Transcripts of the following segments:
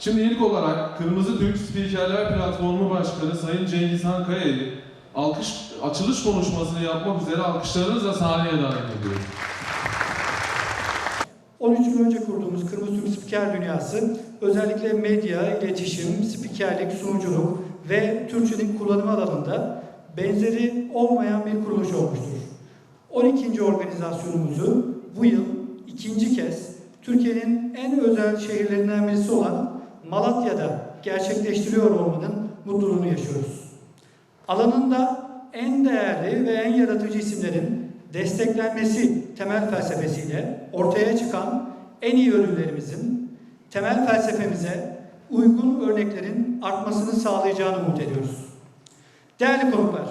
Şimdi ilk olarak Kırmızı Türk Spikerler Platformu Başkanı Sayın Cengizhan Kaya'yı alkış, açılış konuşmasını yapmak üzere alkışlarınızla sahneye davet ediyorum. 13 yıl önce kurduğumuz Kırmızı Türk Spiker Dünyası özellikle medya, iletişim, spikerlik, sunuculuk ve Türkçenin kullanımı alanında benzeri olmayan bir kuruluş olmuştur. 12. organizasyonumuzu bu yıl ikinci kez Türkiye'nin en özel şehirlerinden birisi olan Malatya'da gerçekleştiriyor olmanın mutluluğunu yaşıyoruz. Alanında en değerli ve en yaratıcı isimlerin desteklenmesi temel felsefesiyle ortaya çıkan en iyi ürünlerimizin temel felsefemize uygun örneklerin artmasını sağlayacağını umut ediyoruz. Değerli konuklar,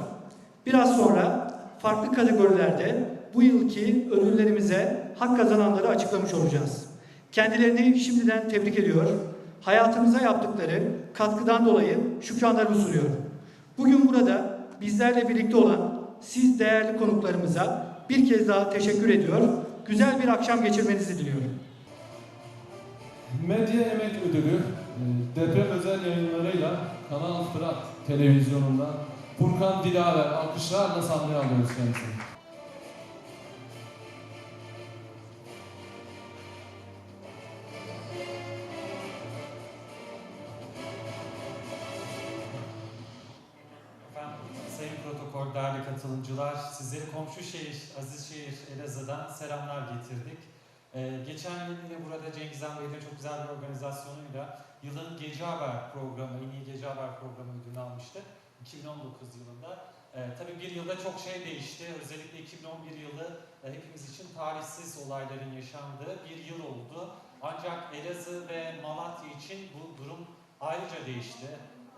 biraz sonra farklı kategorilerde bu yılki ödüllerimize hak kazananları açıklamış olacağız. Kendilerini şimdiden tebrik ediyor. Hayatımıza yaptıkları katkıdan dolayı şükranlarımı sunuyorum. Bugün burada bizlerle birlikte olan siz değerli konuklarımıza bir kez daha teşekkür ediyor. Güzel bir akşam geçirmenizi diliyorum. Medya Emek Ödülü e, deprem özel yayınlarıyla Kanal Fırat televizyonunda Furkan Dilaver alkışlarla sahneye alıyoruz kendisini. Protokol, değerli katılımcılar, sizlere komşu şehir, Azizşehir, Elazığ'dan selamlar getirdik. Ee, geçen yıl yine burada Cengiz Han Bey'le çok güzel bir organizasyonuyla yılın Gece Haber programı, en iyi Gece Haber programı ödülünü almıştı 2019 yılında. Ee, tabii bir yılda çok şey değişti. Özellikle 2011 yılı e, hepimiz için tarihsiz olayların yaşandığı bir yıl oldu. Ancak Elazığ ve Malatya için bu durum ayrıca değişti.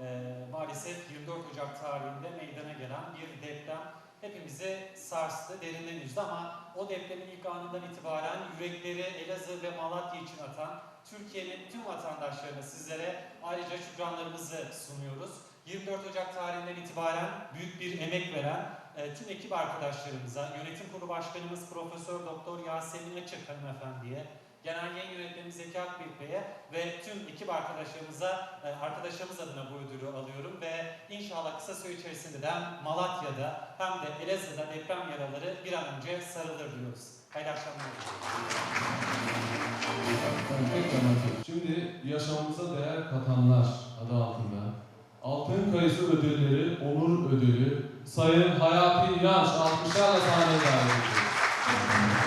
Ee, maalesef 24 Ocak tarihinde meydana gelen bir deprem hepimizi sarstı, derinden üzdü ama o depremin ilk anından itibaren yürekleri Elazığ ve Malatya için atan Türkiye'nin tüm vatandaşlarına sizlere ayrıca şükranlarımızı sunuyoruz. 24 Ocak tarihinden itibaren büyük bir emek veren e, tüm ekip arkadaşlarımıza, yönetim kurulu başkanımız Profesör Doktor Yasemin Açık hanımefendiye, Genel Yayın Yönetmenimiz Zeki Akbek Bey'e ve tüm ekip arkadaşlarımıza, e, arkadaşlarımız adına bu ödülü alıyorum ve inşallah kısa süre içerisinde de hem Malatya'da hem de Elazığ'da deprem yaraları bir an önce sarılır diyoruz. Hayırlı akşamlar. Şimdi yaşamımıza değer katanlar adı altında Altın Kayısı Ödülleri, Onur Ödülü Sayın Hayati İnanç alkışlarla sahneye davet ediyoruz.